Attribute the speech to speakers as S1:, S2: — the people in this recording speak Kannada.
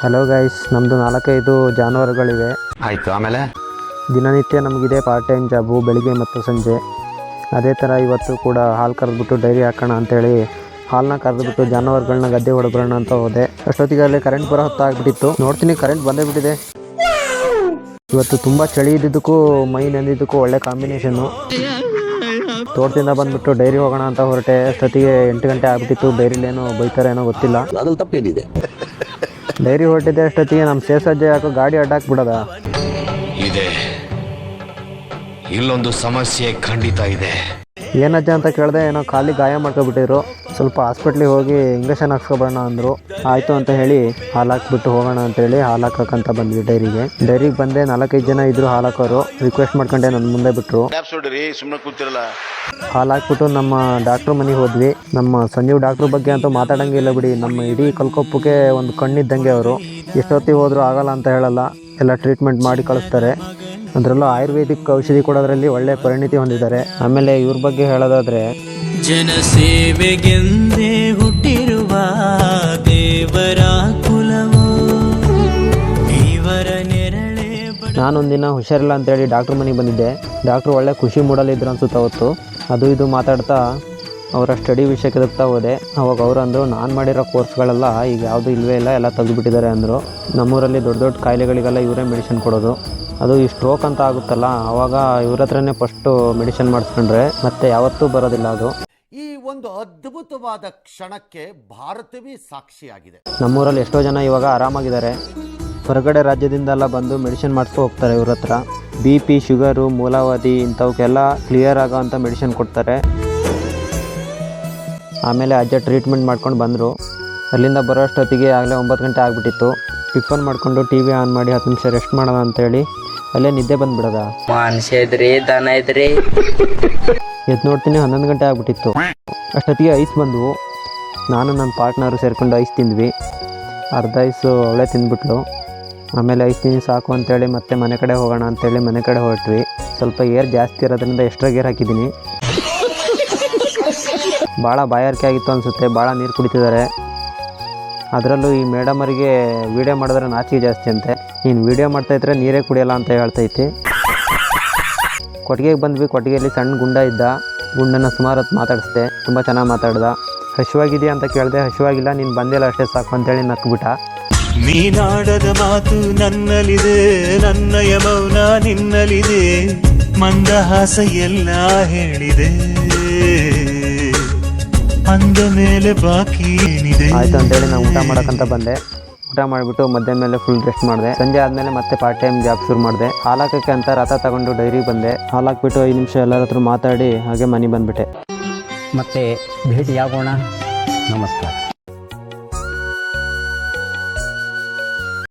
S1: ಹಲೋ ಗೈಸ್ ನಮ್ಮದು ನಾಲ್ಕೈದು ಜಾನುವಾರುಗಳಿವೆ.
S2: ಆಯ್ತು ಆಮೇಲೆ?
S1: ದಿನನಿತ್ಯ ನಮಗಿದೆ ಪಾರ್ಟ್ ಟೈಮ್ ಜಾಬು ಬೆಳಿಗ್ಗೆ ಮತ್ತು ಸಂಜೆ. ಅದೇ ಥರ ಇವತ್ತು ಕೂಡ ಹಾಲು ಕರೆದ್ಬಿಟ್ಟು ಡೈರಿ ಹಾಕೋಣ ಅಂತೇಳಿ ಹಾಲನ್ನ ಕರೆದ್ಬಿಟ್ಟು ಜಾನುವಾರುಗಳನ್ನ ಗದ್ದೆ ಹೊಡೆದ್ಬಿಡೋಣ ಅಂತ ಹೋದೆ. ಅಷ್ಟೊತ್ತಿಗೆ ಅಲ್ಲಿ ಕರೆಂಟ್ ಬರೋ ಹೊತ್ತಾಗ್ಬಿಟ್ಟಿತ್ತು ನೋಡ್ತೀನಿ ಕರೆಂಟ್ ಬಂದೇ ಬಿಟ್ಟಿದೆ. ಇವತ್ತು ತುಂಬ ಚಳಿ ಇದ್ದಿದ್ದಕ್ಕೂ ಮೈ ನೆಂದಿದ್ದಕ್ಕೂ ಒಳ್ಳೆ ಕಾಂಬಿನೇಷನ್ನು ತೋಟದಿಂದ ಬಂದ್ಬಿಟ್ಟು ಡೈರಿ ಹೋಗೋಣ ಅಂತ ಹೊರಟೆ. ಅಷ್ಟೊತ್ತಿಗೆ ಎಂಟು ಗಂಟೆ ಆಗ್ಬಿಟ್ಟಿತ್ತು. ಡೈರಿಲೇನೋ ಬೈತಾರೆ ಏನೋ ಗೊತ್ತಿಲ್ಲ.
S2: ಅದ್ರಲ್ಲಿ ತಪ್ಪೇನಿದೆ.
S1: ಡೈರಿ ಹೊರಟಿದ್ದೆ ಅಷ್ಟೊತ್ತಿಗೆ ನಮ್ಮ ಸೇಸಜ್ಜ ಯಾಕೋ ಗಾಡಿ ಅಡ್ಡಾಕ್ಬಿಡದ.
S3: ಇದೆ. ಇಲ್ಲೊಂದು ಸಮಸ್ಯೆ ಖಂಡಿತ ಇದೆ.
S1: ಏನಜ್ಜ ಅಂತ ಕೇಳಿದೆ ಏನೋ ಖಾಲಿ ಗಾಯ ಮಾಡ್ಕೊಬಿಟ್ಟಿದ್ರು. ಸ್ವಲ್ಪ ಹಾಸ್ಪಿಟ್ಲಿಗೆ ಹೋಗಿ ಇಂಜೆಕ್ಷನ್ ಹಾಕ್ಸ್ಕೊಬರೋಣ ಅಂದರು. ಆಯಿತು ಅಂತ ಹೇಳಿ ಹಾಲು ಹಾಕ್ಬಿಟ್ಟು ಹೋಗೋಣ ಅಂತೇಳಿ ಹಾಲು ಹಾಕಕ್ಕಂತ ಬಂದ್ವಿ ಡೈರಿಗೆ. ಡೈರಿಗೆ ಬಂದೆ ನಾಲ್ಕೈದು ಜನ ಇದ್ರು ಹಾಲು ಹಾಕೋರು. ರಿಕ್ವೆಸ್ಟ್ ಮಾಡ್ಕೊಂಡೆ ನನ್ನ ಮುಂದೆ ಬಿಟ್ಟರು ಹಾಲು ಹಾಕ್ಬಿಟ್ಟು ನಮ್ಮ ಡಾಕ್ಟ್ರ್ ಮನೆಗೆ ಹೋದ್ವಿ. ನಮ್ಮ ಸಂಜೀವ್ ಡಾಕ್ಟ್ರ್ ಬಗ್ಗೆ ಅಂತೂ ಮಾತಾಡಂಗಿಲ್ಲ ಬಿಡಿ. ನಮ್ಮ ಇಡೀ ಕಲ್ಕೊಪ್ಪಕ್ಕೆ ಒಂದು ಕಣ್ಣಿದ್ದಂಗೆ ಅವರು. ಎಷ್ಟೊತ್ತಿಗೆ ಹೋದರೂ ಆಗಲ್ಲ ಅಂತ ಹೇಳಲ್ಲ. ಎಲ್ಲ ಟ್ರೀಟ್ಮೆಂಟ್ ಮಾಡಿ ಕಳಿಸ್ತಾರೆ. ಅದರಲ್ಲೂ ಆಯುರ್ವೇದಿಕ್ ಔಷಧಿ ಕೊಡೋದ್ರಲ್ಲಿ ಒಳ್ಳೆ ಪರಿಣಿತಿ ಹೊಂದಿದ್ದಾರೆ. ಆಮೇಲೆ ಇವ್ರ ಬಗ್ಗೆ ಹೇಳೋದಾದ್ರೆ
S4: ಜನಸೇವೆಗೆಂದೇ ಹುಟ್ಟಿರುವ ದೇವರ ಕುಲವೋ. ನೆರಳೆ
S1: ನಾನೊಂದಿನ ಹುಷಾರಿಲ್ಲ ಅಂತೇಳಿ ಡಾಕ್ಟ್ರ್ ಮನೆಗೆ ಬಂದಿದ್ದೆ. ಡಾಕ್ಟ್ರು ಒಳ್ಳೆ ಖುಷಿ ಮೂಡಲಿದ್ರು ಅನ್ಸುತ್ತೆ ಅವತ್ತು ಅದು ಇದು ಮಾತಾಡ್ತಾ ಅವರ ಸ್ಟಡಿ ವಿಷಯಕ್ಕೆ ಎದುಗ್ತಾ ಹೋದೆ. ಅವಾಗ ಅವರು ಅಂದರು, ನಾನು ಮಾಡಿರೋ ಕೋರ್ಸ್ಗಳೆಲ್ಲ ಈಗ ಯಾವುದೂ ಇಲ್ಲವೇ ಇಲ್ಲ, ಎಲ್ಲ ತೆಗೆದುಬಿಟ್ಟಿದ್ದಾರೆ ಅಂದರು. ನಮ್ಮೂರಲ್ಲಿ ದೊಡ್ಡ ದೊಡ್ಡ ಕಾಯಿಲೆಗಳಿಗೆಲ್ಲ ಇವರೇ ಮೆಡಿಸಿನ್ ಕೊಡೋದು. ಅದು ಈ ಸ್ಟ್ರೋಕ್ ಅಂತ ಆಗುತ್ತಲ್ಲ, ಅವಾಗ ಇವ್ರ ಹತ್ರನೇ ಫಸ್ಟು ಮೆಡಿಸಿನ್ ಮಾಡಿಸ್ಕೊಂಡ್ರೆ, ಮತ್ತೆ ಯಾವತ್ತೂ ಬರೋದಿಲ್ಲ ಅದು.
S5: ಒಂದು ಅದ್ಭುತವಾದ ಕ್ಷಣಕ್ಕೆ ಭಾರತವೇ ಸಾಕ್ಷಿಯಾಗಿದೆ.
S1: ನಮ್ಮೂರಲ್ಲಿ ಎಷ್ಟೋ ಜನ ಇವಾಗ ಆರಾಮಾಗಿದ್ದಾರೆ. ಹೊರಗಡೆ ರಾಜ್ಯದಿಂದೆಲ್ಲ ಬಂದು ಮೆಡಿಸಿನ್ ಮಾಡಿಸ್ಕೊ ಹೋಗ್ತಾರೆ ಇವ್ರ ಹತ್ರ. ಬಿ ಪಿ ಶುಗರು ಮೂಲಾವಧಿ ಇಂಥವಕ್ಕೆಲ್ಲ ಕ್ಲಿಯರ್ ಆಗೋ ಅಂಥ ಮೆಡಿಸಿನ್ ಕೊಡ್ತಾರೆ. ಆಮೇಲೆ ಅಜ್ಜ ಟ್ರೀಟ್ಮೆಂಟ್ ಮಾಡ್ಕೊಂಡು ಬಂದರು. ಅಲ್ಲಿಂದ ಬರೋ ಅಷ್ಟೊತ್ತಿಗೆ ಆಗಲೇ ಒಂಬತ್ತು ಗಂಟೆ ಆಗಿಬಿಟ್ಟಿತ್ತು. ಟಿಫನ್ ಮಾಡಿಕೊಂಡು ಟಿ ವಿ ಆನ್ ಮಾಡಿ ಹತ್ತು ನಿಮಿಷ ರೆಸ್ಟ್ ಮಾಡೋಣ ಅಂತೇಳಿ ಅಲ್ಲೇ ನಿದ್ದೆ ಬಂದುಬಿಡೋದ?
S6: ಮನುಷ್ಯ ಇದ್ರಿ ದನ ಇದ್ರಿ.
S1: ಎದ್ದು ನೋಡ್ತೀನಿ ಹನ್ನೊಂದು ಗಂಟೆ ಆಗ್ಬಿಟ್ಟಿತ್ತು. ಅಷ್ಟೊತ್ತಿಗೆ ಐಸ್ ಬಂದವು. ನಾನು ನನ್ನ ಪಾರ್ಟ್ನರು ಸೇರ್ಕೊಂಡು ಐಸ್ ತಿಂದ್ವಿ. ಅರ್ಧ ಐಸು ಅವಳೇ ತಿಂದ್ಬಿಟ್ಲು. ಆಮೇಲೆ ಐಸ್ ತಿಂದು ಸಾಕು ಅಂತೇಳಿ ಮತ್ತೆ ಮನೆ ಕಡೆ ಹೋಗೋಣ ಅಂತೇಳಿ ಮನೆ ಕಡೆ ಹೊರಟ್ವಿ. ಸ್ವಲ್ಪ ಏರ್ ಜಾಸ್ತಿ ಇರೋದ್ರಿಂದ ಎಕ್ಸ್ಟ್ರಾ ಗೇರ್ ಹಾಕಿದ್ದೀನಿ. ಭಾಳ ಬಾಯಾರಿಕೆ ಆಗಿತ್ತು ಅನಿಸುತ್ತೆ, ಭಾಳ ನೀರು ಕುಡಿತಿದ್ದಾರೆ. ಅದರಲ್ಲೂ ಈ ಮೇಡಮರಿಗೆ ವೀಡಿಯೋ ಮಾಡಿದ್ರೆ ನಾಚಿಕೆ ಜಾಸ್ತಿ ಅಂತೆ. ನೀನು ವೀಡಿಯೋ ಮಾಡ್ತಾಯಿದ್ರೆ ನೀರೇ ಕುಡಿಯಲ್ಲ ಅಂತ ಹೇಳ್ತೈತಿ. ಕೊಟ್ಟಿಗೆಗೆ ಬಂದ್ವಿ. ಕೊಟ್ಟಿಗೆಯಲ್ಲಿ ಸಣ್ಣ ಗುಂಡ ಇದ್ದ. ಗುಂಡನ ಸುಮಾರು ಹೊತ್ತು ಮಾತಾಡಿಸ್ದೆ. ತುಂಬ ಚೆನ್ನಾಗಿ ಮಾತಾಡ್ದ. ಹಸಿವಾಗಿದೆಯಾ ಅಂತ ಕೇಳಿದೆ ಹಸಿವಾಗಿಲ್ಲ ನೀನು ಬಂದಿಲ್ಲ ಅಷ್ಟೇ ಸಾಕು ಅಂತೇಳಿ ನಕ್ಬಿಟ್ಟ.
S4: ನೀನಾಡದ ಮಾತು ನನ್ನಲ್ಲಿದೆ ನನ್ನ ಯಮೌನ ನಿನ್ನಲ್ಲಿದೆ ಮಂದಹಾಸ ಎಲ್ಲ ಹೇಳಿದೆ. ಅಂದ ಮೇಲೆ ಬಾಕಿ ಏನಿದೆ?
S1: ಆಯ್ತು ಅಂತೇಳಿ ನಾನು ಊಟ ಮಾಡೋಕ್ಕಂತ ಬಂದೆ. ಊಟ ಮಾಡಿಬಿಟ್ಟು ಮಧ್ಯಾಹ್ನ ಮೇಲೆ ಫುಲ್ ರೆಸ್ಟ್ ಮಾಡಿದೆ. ಸಂಜೆ ಆದಮೇಲೆ ಮತ್ತೆ ಪಾರ್ಟ್ ಟೈಮ್ ಜಾಬ್ ಶುರು ಮಾಡಿದೆ. ಹಾಲಾಕಕ್ಕೆ ಅಂತ ರಥ ತಗೊಂಡು ಡೈರಿಗೆ ಬಂದೆ. ಹಾಲಾಕ್ಬಿಟ್ಟು ಐದು ನಿಮಿಷ ಎಲ್ಲರ ಹತ್ರ ಮಾತಾಡಿ ಹಾಗೆ ಮನೆ ಬಂದ್ಬಿಟ್ಟೆ.
S2: ಮತ್ತೆ ಭೇಟಿ ಆಗೋಣ ನಮಸ್ಕಾರ.